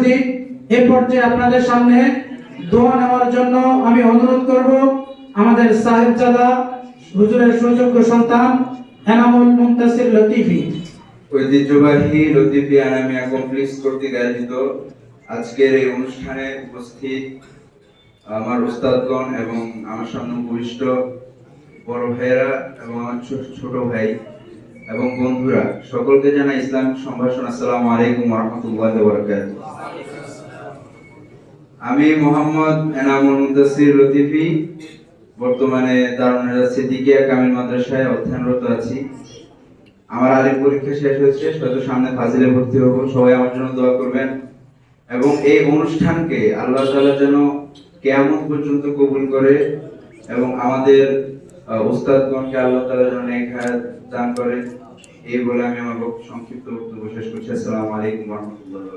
সুদী এ পর্যায়ে আপনাদের সামনে দোয়া নেওয়ার জন্য আমি অনুরোধ করব, আমাদের সাহেবজাদা হুজুরের সুযোগ্য সন্তান, এনামুল মুন্তাসির লতিফি। ঐতিহ্যবাহী লতিফি আনামিয়া কমপ্লেক্স কর্তৃক আয়োজিত আজকের এই অনুষ্ঠানে উপস্থিত আমার উস্তাদগণ এবং আমার সামনে উপবিষ্ট বড় ভাইয়েরা এবং আমার ছোট ভাই এবং বন্ধুরা, সকলকে জানাই ইসলামিক সম্ভাষণ। আসসালামু আলাইকুম রহমতুল্লাহ বরকাত আমি মোহাম্মদ এনামুল মুদাসির লতিফি, বর্তমানে দারুণ সিদ্দিকিয়া কামিল মাদ্রাসায় অধ্যয়নরত আছি। আমার আলিম পরীক্ষা শেষ হয়েছে, হয়তো সামনে ফাজিলে ভর্তি হব। সবাই আমার জন্য দোয়া করবেন। এবং এই অনুষ্ঠানকে আল্লাহ তাআলা যেন কেয়ামত পর্যন্ত কবুল করে এবং আমাদের উস্তাদগণকে আল্লাহ তাআলা যেন হায়াত দান করে। এই বলে আমি আমার সংক্ষিপ্ত বক্তব্য শেষ করছি। আসসালামু আলাইকুম রাহমাতুল্লাহি